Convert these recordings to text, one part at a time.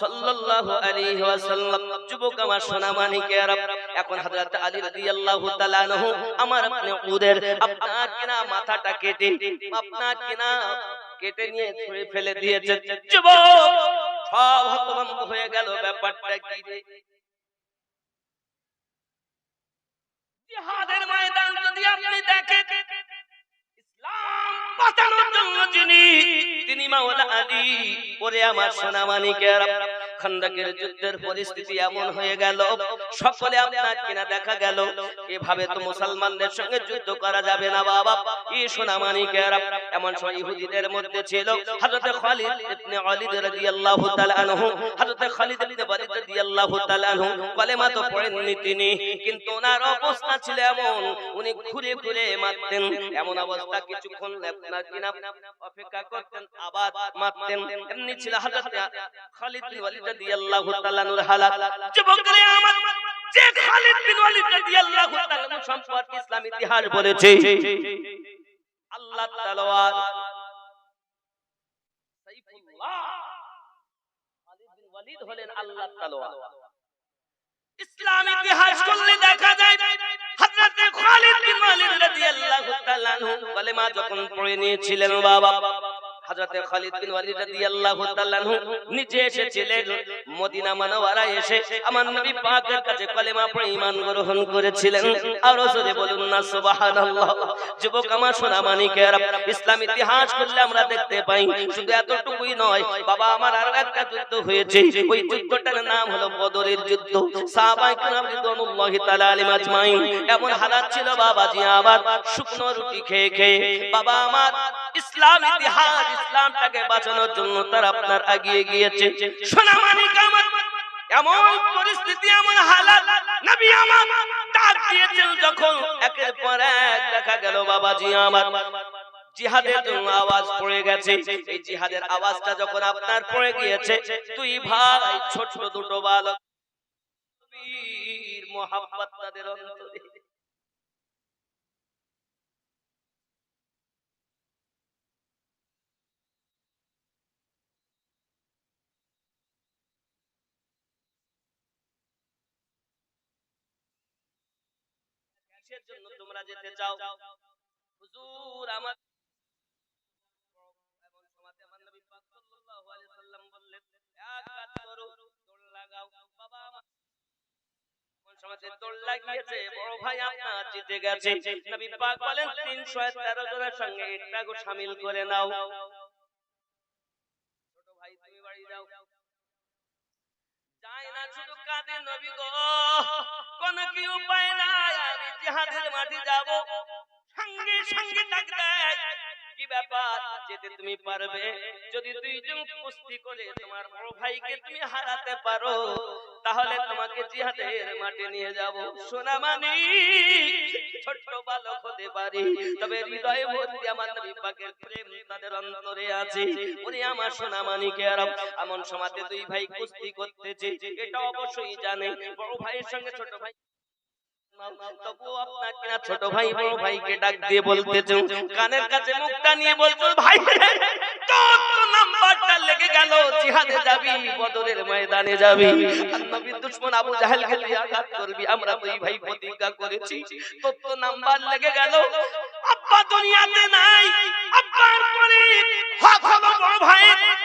সাল্লাল্লাহু আলাইহি ওয়াসাল্লাম, যুবক আমার এখন হযরত আলী রাদিয়াল্লাহু তাআলা আনহু, আমার আপনি উদের আপনার কিনা মাথাটা কেটে, আপনার কিনা কেটে নিয়ে ছুঁড়ে ফেলে দিয়েছে যুবক, সব হতভম্ব হয়ে গেল, ব্যাপারটা কি রে? জিহাদের ময়দান যদি আপনি দেখেন বাঁচানোর জন্য যিনি তিনি মাওলা আলী ওরে আমার সোনা মানিকেরা খন্দকের যুদ্ধের পরিস্থিতি এমন হয়ে গেল সকলে আপনার কিনা দেখা গেল। এভাবে তো মুসলমানদের সঙ্গে যুদ্ধ করা যাবে না বাবা। ই সোনা মানিকেরা এমন সময় ইহুদিদের মধ্যে ছিল। হযরত খালিদ ইবনে ওয়ালিদ রাদিয়াল্লাহু তাআলা আনহু হযরত খালিদ ইবনে ওয়ালিদ রাদিয়াল্লাহু তাআলা আনহু কলেমা তো পড়েননি তিনি কিন্তু ওনার অবস্থা ছিল এমন। উনি ঘুরে ঘুরে মারতেন এমন অবস্থা কিছুক্ষণ আপনার কিনা অপেক্ষা করতেন আবার মারতেন। এমনি ছিল হযরত খালিদ বিন ওয়ালিদ রাদিয়াল্লাহু তাআলা আনহুর হালাত যুবকরে, আমার যে খালিদ বিন ওয়ালিদ সম্পর্কে ইসলাম ইতিহাস বলেছে, আল্লাহ সাইফুল্লাহ খালিদ বিন ওয়ালিদ হলেন আল্লাহ ইসলাম ইতিহাস করলে দেখা যায়, হযরত খালিদ বিন ওয়ালিদ তাআলা যখন পড়ে নিয়েছিলেন বাবা হযরত খালিদ বিন ওয়ালিদ রাদিয়াল্লাহু তাআলা নিজে এসেছিলেন মদিনা মুনাওয়ারা এসে আমার নবী পাকের কাছে কলেমা পড়ে ঈমান গ্রহণ করেছিলেন। আর জোরে বলুন না, সুবহানাল্লাহ। যুবক আমার সোনা মানিকেরা ইসলাম ইতিহাস করলে আমরা দেখতে পাই, শুধু এতটুকুই নয়, বাবা আমার আরও একটা যুদ্ধ হয়েছে। ওই যুদ্ধটার নাম হলো বদরের যুদ্ধ। সাহাবায়ে কেরাম রিদওয়ানুল্লাহি তাআলা আলাইহিম আজমাইন। এমন হালাত ছিল বাবাজি আমার, শুকনো রুটি খেয়ে খেয়ে। বাবা আমার ইসলাম, ইতিহাস, ইসলামটাকে বাঁচানোর জন্য তার আপনার এগিয়ে গিয়েছে। এমন পরিস্থিতি, এমন নবী আমার দিয়েছেন যখন একের পর এক দেখা গেল, বাবাজি আমার, জিহাদের জন্য আওয়াজ পড়ে গেছে। এই জিহাদের আওয়াজটা যখন আপনার পড়ে গিয়েছে তুই ভাই ছোট দুটো বালক তাদের অন্তরে কিসের জন্য তোমরা যেতে চাও? হুজুর আমার করো দৌড় লাগিয়েছে বড় ভাই আপনার জিতে গেছে। নবী পাক বলেন 313 জনের সঙ্গে এটাকে শামিল করে নাও। ছোট ভাই তুমি বাড়ি যাও। যায় না শুধু কাঁদে নবী গো। কোন কি উপায় নাই। জিহাদের মাঠে যাব। সঙ্গে সঙ্গে কি ব্যাপার? যেতে তুমি পারবে? যদি কুস্তি করে তোমার বড় ভাইকে তুমি হারাতে পারো, তাহলে তোমাকে জিহাদের মাঠে নিয়ে যাব। সোনা মানি ছোট্ট বালক হতে পারি, তবে হৃদয়ে ভর্তি আমার নবী পাকের প্রেম তাদের অন্তরে আছে। উনি আমার সোনা আরাম এমন সমাজে দুই ভাই কুস্তি করতেছে, এটা অবশ্যই জানে। বড় ভাইয়ের সঙ্গে ছোট ভাই ছোট ভাই বড় ভাইকে ডাক দিয়ে বলতেছে কানের কাছে মুখটা নিয়ে বলছো ভাই তোর নাম্বারটা লেগে গেল জিহাদে যাবি বদরের ময়দানে যাবি। নবীর দুশমন আবু জাহেলকে তুই আঘাত করবি আমরা দুই ভাই প্রতিজ্ঞা করেছি। তোর তো নাম্বার লেগে গেল আব্বা দুনিয়াতে নাই আব্বার পরে হক হলো বড় ভাই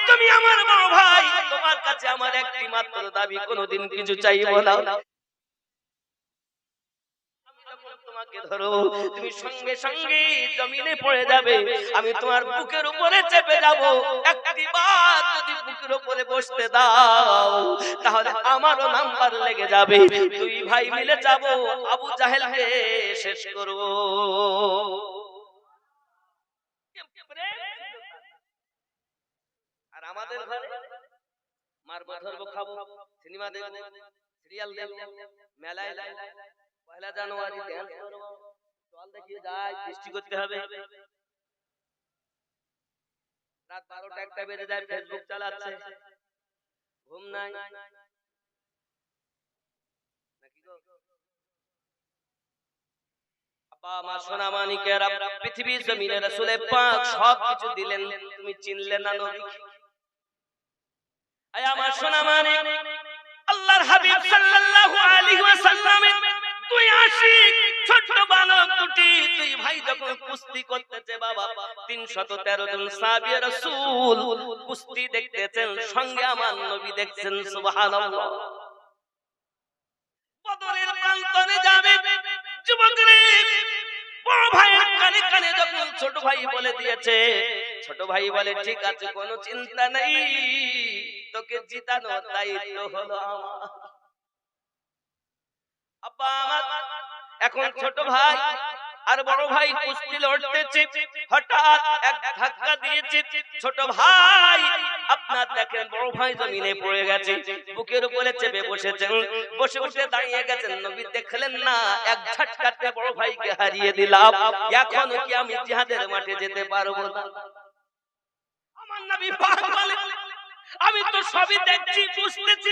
তুমি আমার বড় ভাই তোমার কাছে আমার একটি মাত্র দাবি কোনোদিন কিছু চাইব না আমি যখন তোমাকে ধরো তুমি সঙ্গে সঙ্গে জমিনে পড়ে যাবে আমি তোমার বুকের উপরে চেপে যাব। একটি বার যদি বুকের উপরে বসতে দাও তাহলে আমারও নাম্বার লেগে যাবে। দুই ভাই মিলে যাব আবু জাহেলকে শেষ করব। আর আমাদের ঘরে মারবো ধরবো খাব সিনেমা দেখব সিরিয়াল দেখব মেলায় পয়লা জানুয়ারি ড্যান্স করব। চল দেখিয়ে যাই সৃষ্টি করতে হবে। রাত বারোটা একটা বেজে যায় ফেসবুক চালাচ্ছে। ঘুম নাই। মা সোনা মানিকের পৃথিবীর জমিনে রাসূলে পাক সব কিছু দিলেন। তুমি চিনলে না নবী? আয় আমার সোনা মানে আল্লাহর হাবিব সাল্লাল্লাহু আলাইহি ওয়াসাল্লামের তুই আশিক, ছোট্ট বালক দুটি তুই ভাই যখন কুস্তি করতেছে, বাবা 313 জন সাহাবী রাসূল কুস্তি দেখতেছেন, সঙ্গে আমার নবী দেখছেন বদরের প্রান্তরে যাবে ছোট ভাই বলে দিয়েছে, ছোট ভাই বলে, ঠিক আছে, কোনো চিন্তা নেই, তোকে জিতানোর দায়িত্ব হলো আমার। আব্বা এখন ছোট ভাই আর বড় ভাই কুস্তি লড়তেছে। হঠাৎ এক ধাক্কা দিয়েছে। ছোট ভাই আপনার দেখেন বড় ভাই জমিনে পড়ে গেছে। বুকের উপরে চেপে বসেছেন। বসে বসে দাঁড়িয়ে গেছেন নবী দেখলেন না। এক ঝটকাতে বড় ভাইকে হারিয়ে দিলাম। এখন কি আমি জিহাদের মাঠে যেতে পারব না? আমার নবী পাক বলেন আমি তো সবই দেখছি বুঝতেছি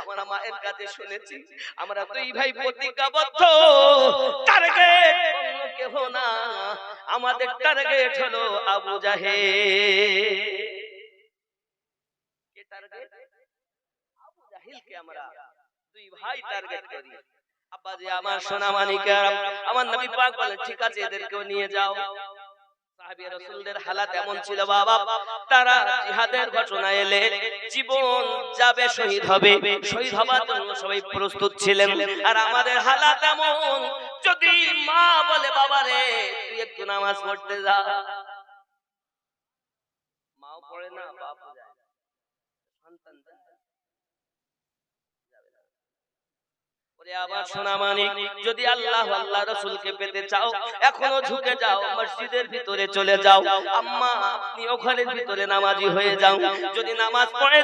আমার মায়ের কাছে শুনেছি আমরা দুই ভাই প্রতিজ্ঞাবদ্ধ। টার্গেট অন্য কেহ না। আমাদের টার্গেট হলো আবু জাহেল। কে টার্গেট আবু জাহেলকে আমরা দুই ভাই টার্গেট করি। আব্বাজি আমার সোনা মানিকা আমার নবী পাক বলে ঠিক আছে এদেরকেও নিয়ে যাও। সাহাবী রাসূলদের হালাত এমন ছিল বাবা তারা জিহাদের ঘটনা এলে জীবন যাবে শহীদ হবে শহীদ হবার জন্য সবাই প্রস্তুত ছিলেন। আর আমাদের হালাত এমন যদি মা বলে বাবা রে তুই একটু নামাজ পড়তে যা। মাও পড়ে না বাপও যায় সন্তান যায়। যাবে না। ওরে যদি আল্লাহ আল্লাহ রসুলকে পেতে চাও, এখনও ঝুঁকে যাও, মসজিদের ভিতরে চলে যাও। আম্মা আপনি ওখানের ভিতরে নামাজি হয়ে যাও। যদি নামাজ পড়ে,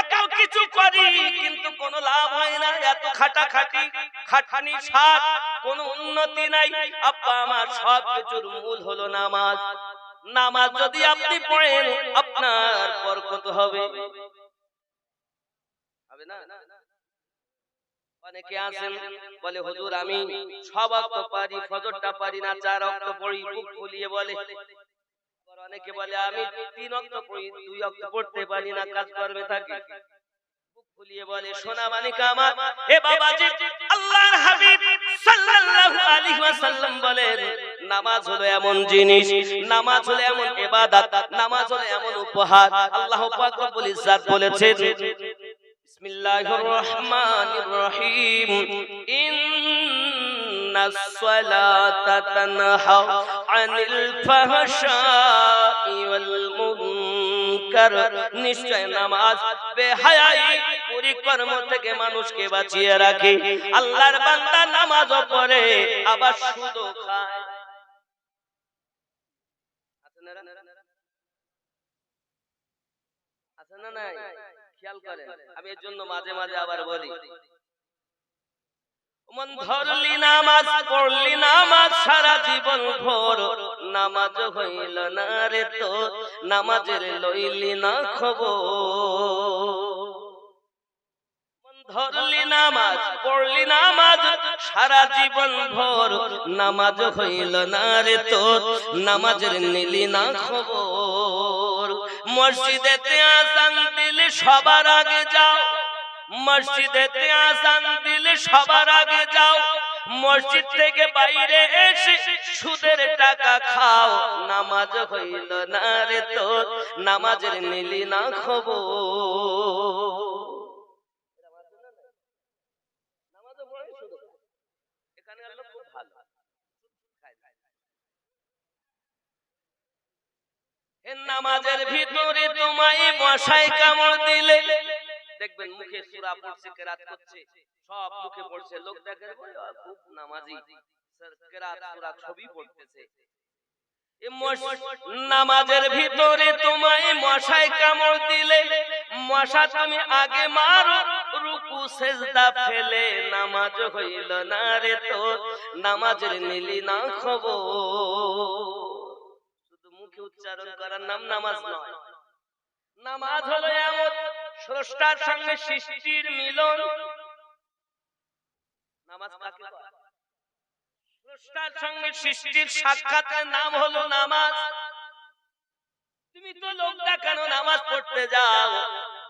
এত কিছু করি, কিন্তু কোনো লাভ হয় না। এত খাটাখাটি, খাটানি সাত কোনো উন্নতি নাই। আব্বা, আমার সব কিছুর মূল হলো নামাজ। নামাজ যদি আপনি পড়েন, আপনার বরকত হবে। হবে না? অনেকে আছেন বলে হুজুর আমি সব অক্ত পারি ফজরটা পারি না চার অক্ত পড়ি বুক ফুলিয়ে বলে। অনেকে বলে আমি তিন অক্ত পড়ি দুই অক্ত পড়তে পারি না কাজ কর্মে থাকি। ফুলিয়ে বলে সোনা মানিকা আমার হে বাবাজি আল্লাহর হাবিব সাল্লাল্লাহু আলাইহি ওয়াসাল্লাম বলেন নামাজ হলো এমন জিনিস নামাজ হলো এমন ইবাদত নামাজ হলো এমন উপহার। আল্লাহ পাক রব্বুল ইজ্জাত বলেছেন بسم الله الرحمن الرحيم إن الصلاة تنهى عن الفحشاء والمنكر নিশ্চয় নামাজ বেহায়াই পরিকর্ম থেকে মানুষকে বাঁচিয়ে রাখে আল্লাহর বান্দা নামাজও পড়ে আবার সুদও খায় আছে না আছে না নাই খেয়াল করেন। আমি এর জন্য মাঝে মাঝে আবার বলি। মন ধরলি নামাজ পড়লি নামাজ সারা জীবন ভোর। নামাজ হইল না রে তো। নামাজের লইলি না খবর। ধরলি নামাজ পড়লি নামাজ সারা জীবন ভোর। নামাজ হইল না রে তো। নামাজের নিলি না খবর। মসজিদেতে আসান দিলে সবার আগে যাও। মসজিদে আসান দিলে সবার আগে যাও। মসজিদ থেকে বাইরে এসে সুদের টাকা খাও। নামাজ হইল না রে তো নামাজের নিলি না খবর নামাজও পড়ে শুধু খায়। এখানে আল্লাহ খুব ভালো খায়, খায়। এ নামাজের ভিতরে তোমায় মশাই কামড় দিলে। দেখবেন মুখে সুরা পড়ছে, কেরাত করছে, সব মুখে পড়ছে। লোক দেখে খুব নামাজি। কেরাত, সুরা ছবি পড়তেছে। নামাজের ভিতরে তোমায় মশাই কামড় দিলে, মশা, তুমি আগে মারো, রুকু, সেজদা ফেলে, নামাজ হইল না রে তো নামাজের নিলি না খবর। উচ্চারণ করার নাম নামাজ নয়। নামাজ হলো এমন স্রষ্টার সঙ্গে সৃষ্টির মিলন। নামাজ কাকে স্রষ্টার সঙ্গে সৃষ্টির সাক্ষাতের নাম হলো নামাজ। তুমি তো লোক দেখানো নামাজ পড়তে যাও?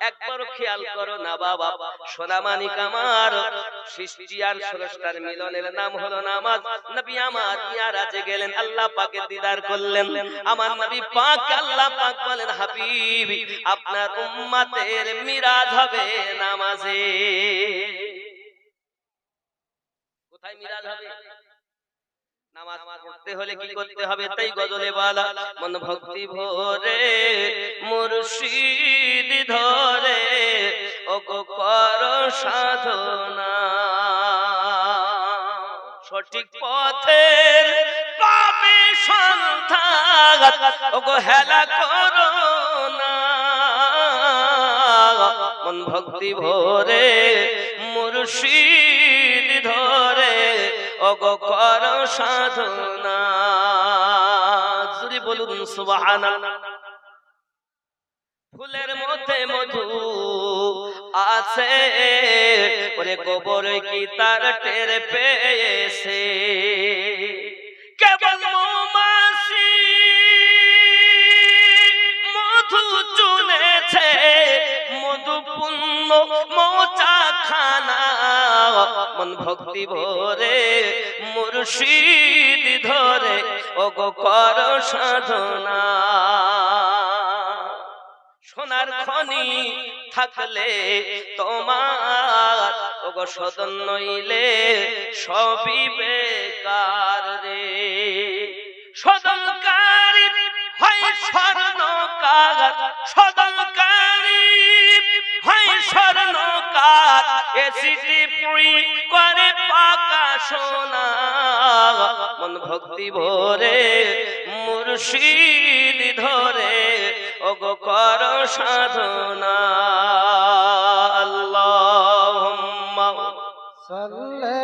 একবারও খেয়াল করো না বাবা। সোনামানিক আমার সৃষ্টি আর স্রষ্টার মিলনের নাম হলো নামাজ। নবী আমার মিয়ারাজে গেলেন আল্লাহ পাকে দিদার করলেন। আমার নবী পাক আল্লাহ পাক বলেন হাবিব আপনার উম্মতের মিরাজ হবে নামাজে। কোথায় মিরাজ হবে? নামাজ পড়তে হলে কি করতে হবে? তাই গজলে বলা। মন ভক্তি ভরে মুর্শিদ ধরে। ও গো কর সাধনা। সঠিক পথের পাবে সন্ধান। ও গো হেলা করো না মন ভক্তি ভরে মুর্শিদ ধরে। অগো কর সাধনা। জুরি বলুন, সুবহানাল্লাহ। ফুলের মধ্যে মধু আছে, ওরে গোবর কি তার টের পেয়েছে? কেবল মৌমাছি মধু চুনেছে মধু পুণ্য মৌচা খানা মন ভক্তি ভরে মুর্শিদ ধরে ও গো কর সাধনা। সোনার খনি থাকলে তোমার ওগো সদন নইলে সবই বেকার রে। সদনকারী হয় স্বর্ণকার সদনকারী হয় স্বর্ণকার। এসিটি পুরি করে পাকা সোনা। মন ভক্তি ভরে মুর্শিদ ধরে, ওগো কর সাধনা। আল্লাহ সাল্লে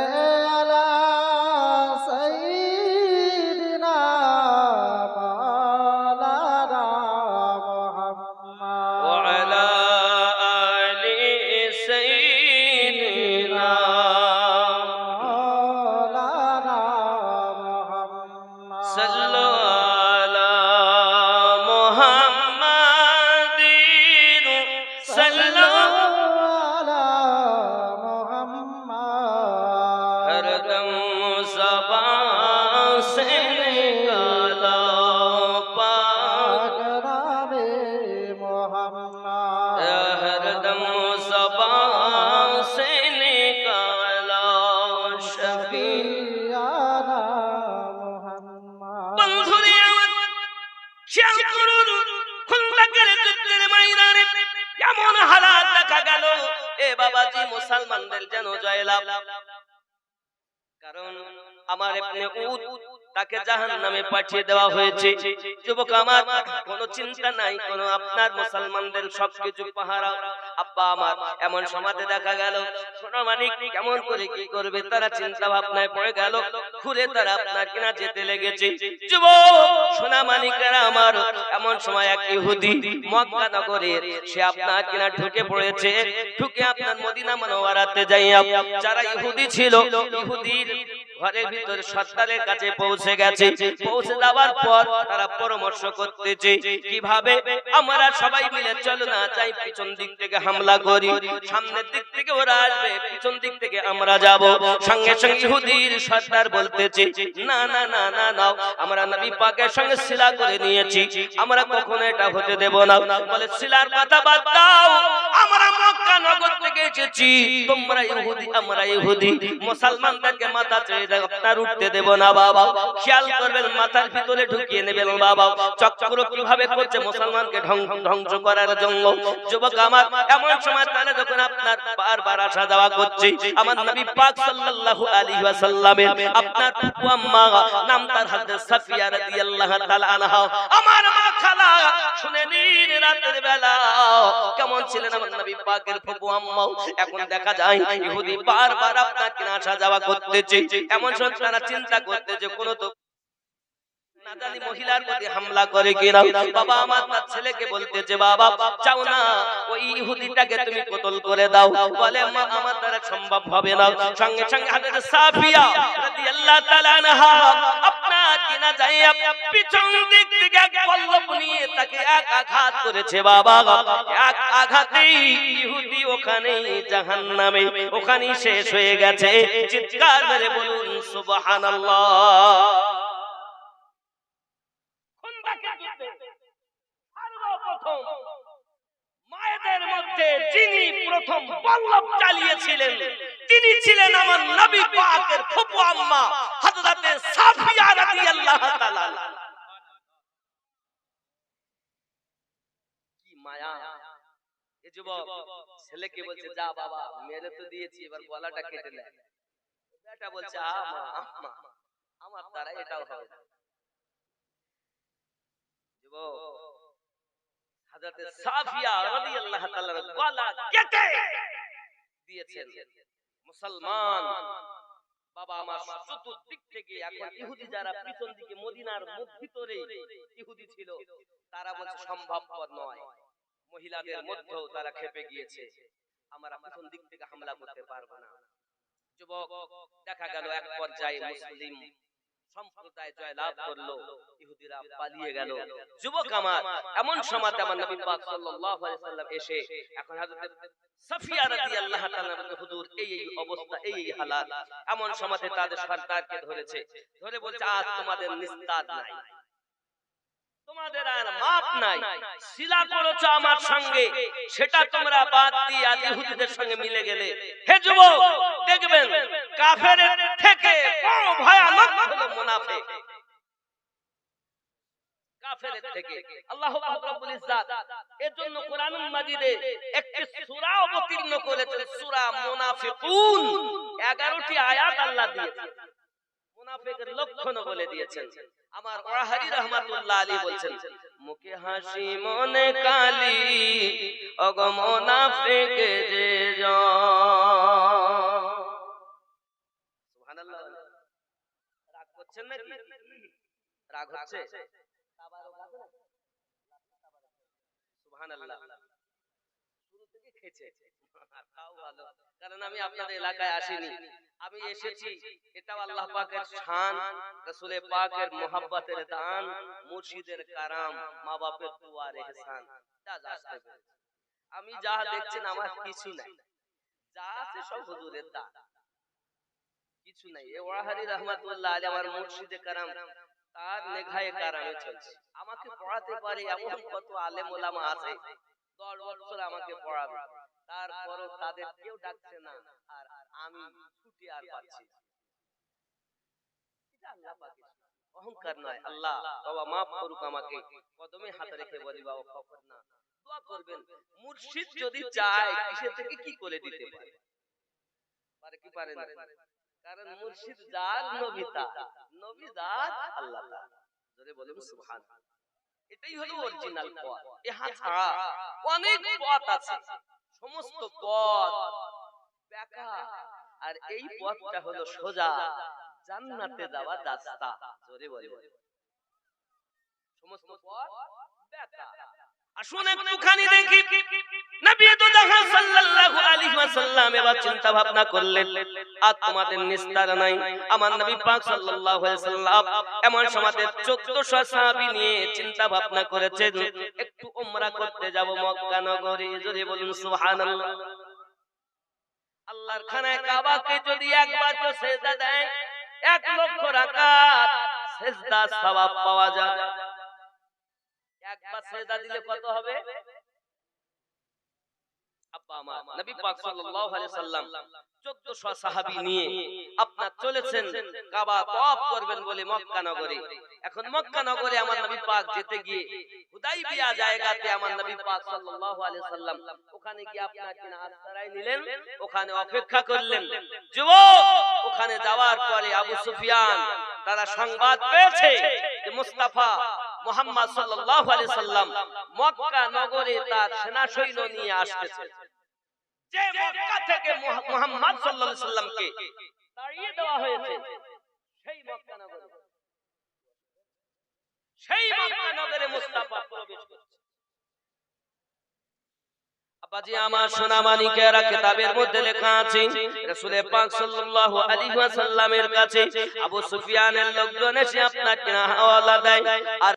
কারণ আমার এখানে উদ তাকে জাহান নামে পাঠিয়ে দেওয়া হয়েছে। যুবক আমার কোনো চিন্তা নাই কোনো আপনার মুসলমানদের সবকিছু পাহারা। আব্বা আমার এমন সমাজে দেখা গেল সোনা মানিক কেমন করে কি করবে তারা চিন্তা ভাবনায় পড়ে গেল ঘুরে তারা আপনার কিনা যেতে লেগেছে। যুবক সোনা মানিকেরা আমার এমন সময় এক ইহুদি মক্কা নগরের সে আপনার কিনা ঢুকে পড়েছে ঢুকে আপনার মদিনা মনোয়ারাতে যাইয়া যারা ইহুদি ছিল ইহুদির ঘরের ভিতরে সর্দারের কাছে পৌঁছে গেছে পৌঁছে যাওয়ার পর তারা পরামর্শ করতেছে কীভাবে আমরা সবাই মিলে চলো না যাই পিছন দিক থেকে হামলা করি সামনের দিক থেকে ওরা আসবে পিছন দিক থেকে আমরা যাব সঙ্গে সঙ্গে ইহুদির সর্দার বলতেছে না না না না নাও আমরা নবী পাকের সঙ্গে শিলা করে নিয়েছি আমরা কখনো এটা হতে দেব না বলে শিলার কথা বাদ দাও এসেছি তোমরা ইহুদি, আমরা ইহুদি। মুসলমানদেরকে মাথা চেয়ে দেখ আপনার উঠতে দেব না বাবা। খেয়াল করবেন, মাথার ভিতরে ঢুকিয়ে নেবেন বাবা। চক্র কীভাবে করছে মুসলমানকে ধ্বং- ধ্বংস করার জন্য? যুবক আমার, এমন সময় তাহলে যখন আপনার বারবার আসা যাওয়া করছে, আমার নবী পাক সাল্লাল্লাহু আলাইহি ওয়াসাল্লামের আপনার ফুফু আম্মা, নাম তার হযরত সাফিয়া রাদিয়াল্লাহু তাআলা আনহা। আমার মা খালা, শুনে নিন রাতের বেলা। কেমন ছিলেন আমার নবী পাকের ফুফু আম্মা এখন দেখা যায়, ইহুদি বারবার আপনার আসা যাওয়া করতেছে। এমন সব তারা চিন্তা করতেছে, কোনো তো না জানি মহিলার প্রতি হামলা করে কিনা বাবা আমার তার ছেলেকে বলতেছে বাবা চাও না ওই ইহুদিটাকে তুমি কতল করে দাও। বলে মা আমার দ্বারা সম্ভব হবে না। সঙ্গে সঙ্গে হযরত সাফিয়া রাদিয়াল্লাহু তাআলা আনহা আপনার কিনা যায় পিছন দিক থেকে এক পল্লব নিয়ে তাকে এক আঘাত করেছে বাবা। এক আঘাতেই ইহুদি ওখানে জাহান্নামে ওখানেই শেষ হয়ে গেছে। চিৎকার মেরে বলুন সুবহানাল্লাহ খন্দকের যুদ্ধে সর্বপ্রথম মায়েদের মধ্যে যিনি প্রথম পল্লব চালিয়েছিলেন, তিনি ছিলেন আমার নবী পাকের ফুপু আম্মা, হযরতে সাফিয়া রাদিয়াল্লাহু তাআলা। কি মায়া। এ যুবক, ছেলেকে বলছে, যা বাবা, মেরে তো দিয়েছি, এবার গলাটা কেটে নেয় বেটা বলছে আমা আম্মা আমার দ্বারা এটাও হবে যুবক হযরতে সাফিয়া রাদিয়াল্লাহু তাআলার গলা কেটে দিয়েছেন। মুসলমান। বাবা আমার চতুর্দিক থেকে এখন ইহুদি যারা পিছন দিকে মদিনার মুখ ভিতরে ইহুদি ছিল তারা বলছে সম্ভবপর নয়। মহিলাদের মধ্যেও তারা খেপে গিয়েছে। আমরা পিছন দিক থেকে হামলা করতে পারব না। যুবক দেখা গেল এক পর্যায়ে মুসলিম সম্প্রদায় করল ইহুদিরা পালিয়ে গেল। যুবক আমার এমন সময় আমার নবী পাক সাল্লাল্লাহু আলাইহি সাল্লাম এসে এখন হযরত সাফিয়া রাদিয়াল্লাহু তাআলা হুজুর এই এই অবস্থা এই এই হালাত। এমন সময় তাদের সর্দারকে ধরেছে। ধরে বলছে আজ তোমাদের নিস্তার নাই। তোমাদের আর মাপ নাই। শিলা করেছ আমার সঙ্গে। সেটা তোমরা বাদ দিয়ে আজ ইহুদিদের সঙ্গে মিলে গেলে। হে যুবক দেখবেন কাফেরের থেকে বড় ভয়ানক হলো মুনাফিক। কাফেরের থেকে। আল্লাহ পাক ইজ্জাত এর জন্য কোরআনুল মাজিদে একটি সূরা অবতীর্ণ করেছেন সূরা মুনাফিকুন। 11টি আয়াত আল্লাহ দিয়েছেন। মুনাফিকের লক্ষণ বলে দিয়েছেন। আমার ওয়াহারি রহমাতুল্লাহ আলী বলছেন, মুখে হাসি, মনে কালি অগ মুনাফিক যে রাগ করছেন রাগ হচ্ছে? সুবহানাল্লাহ। শুরু থেকে খেছে তাও ভালো। কারণ আমি আপনাদের এলাকায় আসিনি। আমি এসেছি। এটাও আল্লাহ পাকের শান। রাসূলের পাকের মোহাব্বতের দান। মুর্শিদের কারাম। মা বাপের দুয়ার যা আসতে আমি যা দেখছেন আমার কিছু নাই। যা আছে সব হুজুরের দান। কিছু নাই। এ ওয়াহারি রহমাতুল্লাহ আলী আমার মুর্শিদে কারাম। তার নেঘায়ে কারামে চলছে। আমাকে পড়াতে পারে এমন কত আলেম ওলামা আছে। দশ বছর আমাকে পড়াবে। তারপরও তাদের কেউ ডাকছে না। আর আমি ছুটি আর পাচ্ছি। এটা অহংকার নয়। আল্লাহ বাবা মাফ করুক আমাকে। কদমে হাতে রেখে বলি বাবা খবর না। দোয়া করবেন। মুর্শিদ যদি চায় কিসে থেকে কি করে দিতে পারে? পারে? কি পারে না? কারণ মুর্শিদ যার নবী তার। নবী যার আল্লাহ তার। যদি বলুন সুবহান। এটাই হলো অরিজিনাল পথ। ইহা ছাড়া অনেক পথ আছে। সমস্ত পথ বেকা আর এই পথটা হলো সোজা। জান্নাতে যাওয়া রাস্তা। জোরে বলে। সমস্ত পথ বেকা আসুন একটুখানি দেখি। নবী তো দেখো সাল্লাল্লাহু আলাইহি এবার চিন্তা ভাবনা করলেন, আর তোমাদের নিস্তার নাই। আমার নবী পাক সাল্লাল্লাহু আলাইহি ওয়াসাল্লাম এমন সময়তে 1400 সাহাবী নিয়ে চিন্তা ভাবনা করেছেন, একটু উমরা করতে যাব মক্কা নগরী, যদি বলুন সুবহানাল্লাহ। আল্লাহর খানায় কাবাকে যদি একবার তো সেজদা দেয়, এক লক্ষ রাকাত সেজদা সওয়াব পাওয়া যায়। একবার সেজদা দিলে কত হবে? আব্বা আমার নবী পাক সাল্লাল্লাহু আলাইহি সাল্লাম 1400 সাহাবী নিয়ে আপনার চলেছেন কাবা তওয়াফ করবেন বলে মক্কা নগরে। এখন মক্কা নগরে আমার নবী পাক যেতে গিয়ে হুদাইবিয়া জায়গাতে আমার নবী পাক সাল্লাল্লাহু আলাইহি সাল্লাম ওখানে গিয়ে আপনার কিনা আশ্রয় নিলেন ওখানে অপেক্ষা করলেন। যুবক ওখানে যাওয়ার পরে আবু সুফিয়ান তারা সংবাদ পেয়েছে যে মুস্তাফা মুহাম্মদ সাল্লাল্লাহু আলাইহি সাল্লাম মক্কা নগরে তার সেনা সৈন্য নিয়ে আসতেছে। যে মক্কা থেকে মুহা- মুহাম্মদ সাল্লাল্লাহু আলাইহি সাল্লামকে তাড়িয়ে দেওয়া হয়েছে, সেই মক্কা নগরে। সেই মক্কা নগরে মুস্তাফা প্রবেশ করছে। আব্বাজি, আমার সোনা মানিকেরা কিতাবের মধ্যে লেখা আছে, রাসূলের পাক সাল্লাল্লাহু আলাইহি ওয়াসাল্লামের কাছে আবু সুফিয়ানের লোকজন এসে আপনাকে হাওয়ালা দেয়, আর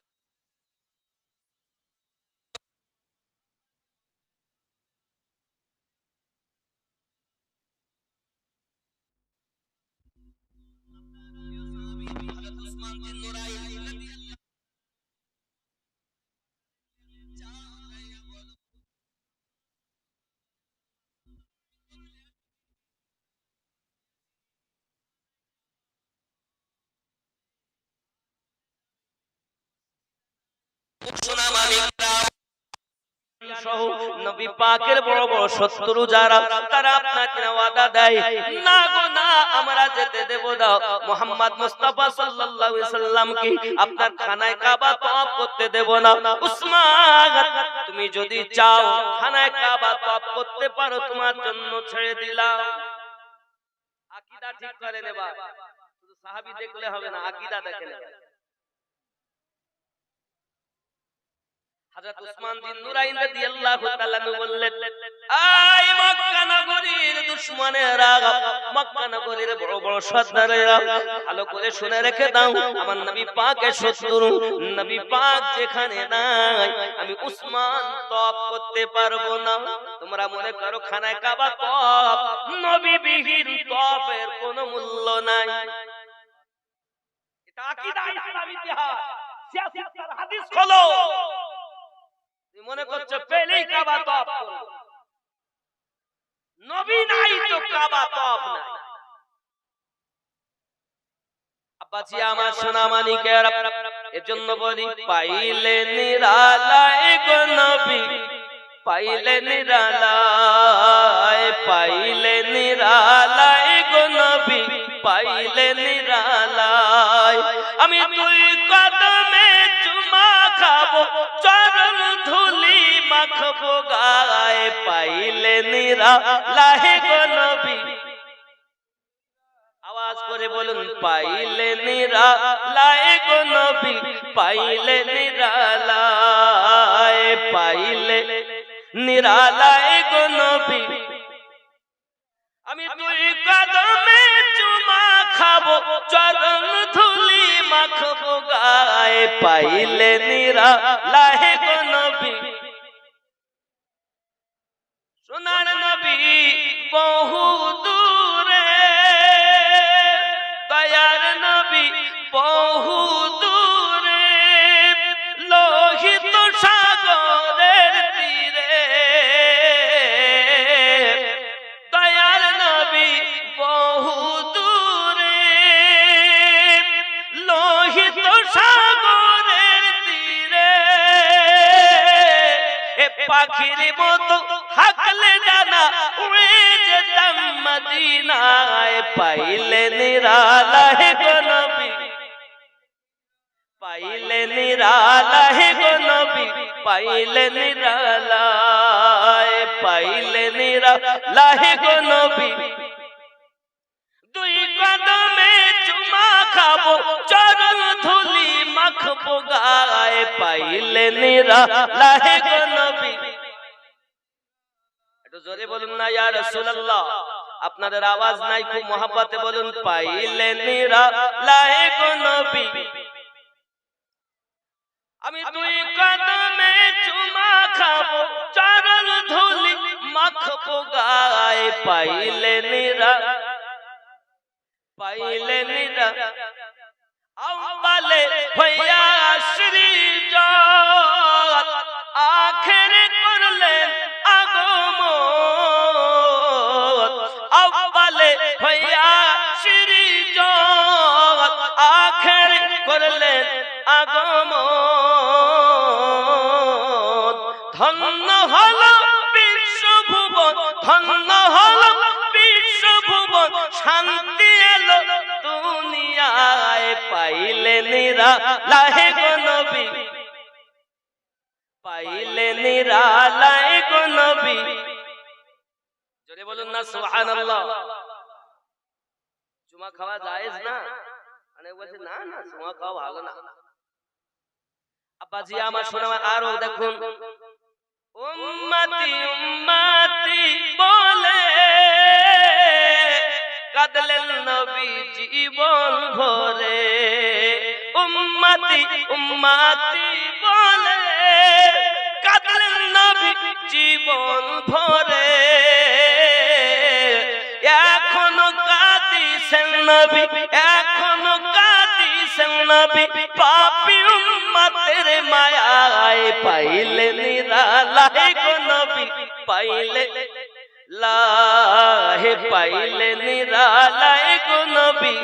তুমি যদি চাও খানায় কাবা তওয়াফ করতে পারো, তোমার জন্য ছেড়ে দিলাম। আকীদা ঠিক করে নেবা শুধু দেখলে হবে না, আকীদা দেখে নেবা হযরত উসমান বিন নুরাইন রাদিয়াল্লাহু তাআলা বললেন আই মক্কা নগরীর দুশমনেরা মক্কা নগরীর বড় বড় সর্দারেরা ভালো করে শুনে রেখে দাও আমার নবী পাকের শত্রু নবী পাক যেখানে নাই আমি উসমান তপ করতে পারব না। তোমরা মনে করো খানায় কাবা তপ নবী বিহীন তপের কোনো মূল্য নাই। এটা আকীদা ইসলাম ইতিহাস। সিয়াসত হাদিস খোলো। তুমি মনে করছ পেলেই কাবা তপ করব নবী নাই তো কাবা তপ নাই। আব্বাজি আমার সোনা মানিকের এজন্য বলি পাইলে নিরালায় গো নবী। পাইলে নিরালায় পাইলে নিরালায় গো নবী। পাইলে নিরালায়। আমি কদমে চুমা খাব চরণ ধুলি মাখবো, গায়ে পাইলে নিরালায় গো নবী। আওয়াজ করে বলুন, পাইলে নিরালায় গো নবী, পাইলে নিরালায় পাইলে নিরালায় গো নবী। আমি দুই কদমে চুমা খাব, চরণ মাখবো গায়ে পাইলে নিরালায় গো নবী। নবী বহু পাখির মতো থাকলে জানা উড়ে যেতাম মদিনায় পাইলে নিরালাহে গো নবী। পাইলে নিরালাহে গো নবী পাইলে নিরালায় পাইলে নিরালাহে গো নবী। দুই কদমে চুমা খাব ধুলি মাখবো গায়ে পাইলে নিরালাহে গো নবী। একটু জোরে বলুন না, ইয়া রাসূলুল্লাহ। আপনাদের আওয়াজ নাই, খুব মহব্বতে বলুন পাইলে নিরালাহে গো নবী। আমি দুই কদমে চুমা খাব, চরণ ধুলি মাখবো গায়ে পাইলে নিরা। পাইলে নিরা। আম্বালে হইয়া শ্রী আখের করলেন আগম আম্বালে হইয়া শ্রী আখের করলেন আগম ধন্য হল বিশ্বভুবন, ধন্য হল বিশ্বভুবন, শান্ত পাইলে নিরা লাহে গো নবী। পাইলে নিরালায় গো নবী। জোরে বলুন না, সুবহানাল্লাহ। চুমা খাওয়া জায়েজ না? অনেক বলছে, না না, চুমা খাওয়া ভালো না। আব্বাজি, আমার শোনা আরও দেখুন। উম্মতি উম্মতি বলে কাঁদলেন নবী জীবন ভরে। উম্মতি উম্মতি বলে, কাঁদলেন নবী জীবন ভরে। এখনও কাঁদিছেন নবী, এখনও কাঁদিছেন নবী, পাপি উম্মতের মায়ায় পাইলে নিরালায় গো নবী পাইলে লাহে পাইলে নিরালায় গো নবী।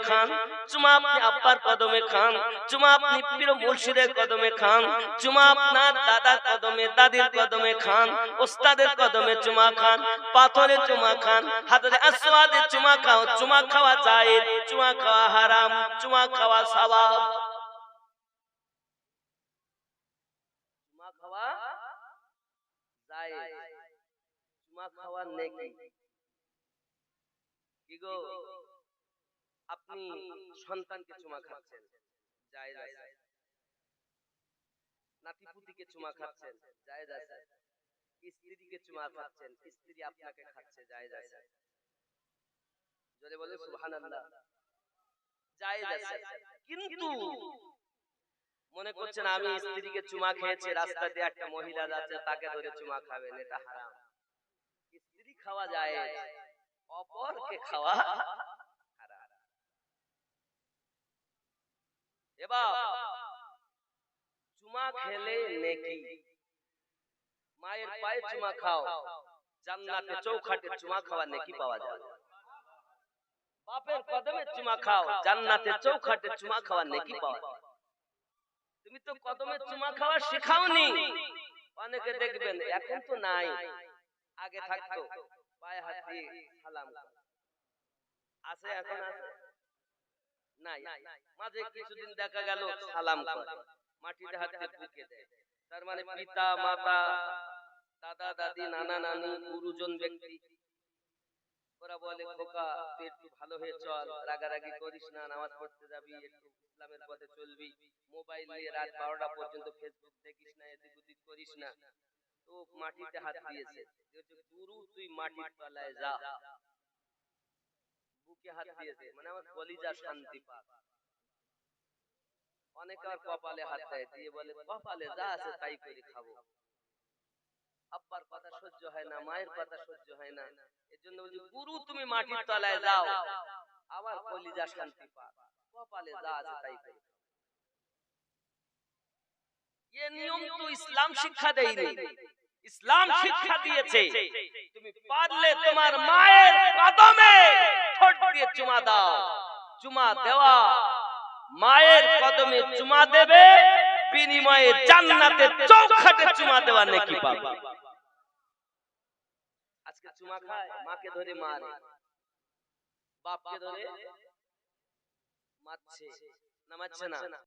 খান, চুমা কদমে চুমা খান, চুমা দাদার কদমে খান, ওস্তাদের কদমে চুমা খান, পাথরে চুমা খান হাতরে আসওয়াদে চুমা খাও, চুমা খাওয়া যায় চুমা খাওয়া হারাম, চুমা খাওয়া সওয়াব চুমা খাওয়া গো আপনি সন্তানকে চুমা খাচ্ছেন। নাতিপুতিকে চুমা খাচ্ছেন। স্ত্রীকে চুমা খাচ্ছেন। স্ত্রী আপনাকে খাচ্ছে জায়েজ আছে জোরে বলে, সুবহানাল্লাহ। জায়েজ আছে কিন্তু মনে করছেন আমি স্ত্রীকে চুমা খেয়েছি রাস্তা দিয়ে একটা মহিলা যাচ্ছে তাকে ধরে চুমা খাবেন এটা হারাম। স্ত্রী খাওয়া যায়। অপরকে খাওয়া এবার চুমা খেলে নেকি। মায়ের পায়ে চুমা খাও। জান্নাতে চৌখাটে চুমা খাওয়া নেকি পাওয়া যায়। বাপের কদমে চুমা খাও। জান্নাতে চৌখাটে চুমা খাওয়া নেকি পাওয়া যায়। তুমি তো কদমে চুমা খাওয়া শেখাওনি। অনেকে দেখবেন এখন তো নাই। আগে থাকতো। পায়ে হাত দিয়ে সালাম আছে এখন আছে? নাই। মাঝে কিছুদিন দেখা গেল সালাম করে। মাটিতে হাত দিয়ে বুকে দেয়। তার মানে পিতা মাতা দাদা দাদি নানা নানি গুরুজন ব্যক্তি। ওরা বলে খোকা তুই একটু ভালো হয়ে চল রাগারাগি করিস না নামাজ পড়তে যাবি একটু ইসলামের পথে চলবি। মোবাইল নিয়ে রাত বারোটা পর্যন্ত ফেসবুক দেখিস না এদিক ওদিক করিস না। তো মাটিতে হাত দিয়েছে। গুরু তুই মাটির তলায় যা। বুকে হাত দিয়েছে। মানে আমার কলিজা শান্তি পাক। অনেক আর কপালে হাত দেয় দিয়ে বলে কপালে যা আছে তাই করে খাব। আব্বার কথা সহ্য হয় না মায়ের কথা সহ্য হয় না। এর জন্য বলছি গুরু তুমি মাটির তলায় যাও। আমার কলিজা শান্তি পাক। কপালে যা আছে তাই করে। এ নিয়ম তো ইসলাম শিক্ষা দেয়নি ইসলাম শিক্ষা দিয়েছে তুমি পারলে তোমার মায়ের কদমে ঠোঁট দিয়ে চুমা দাও চুমা দেওয়া মায়ের কদমে চুমা দেবে বিনিময়ে জান্নাতে চৌখাটে চুমা দেওয়া নাকি পাবে আজকে চুমা খায় মাকে ধরে মারে বাপকে ধরে মারছে না মারছে না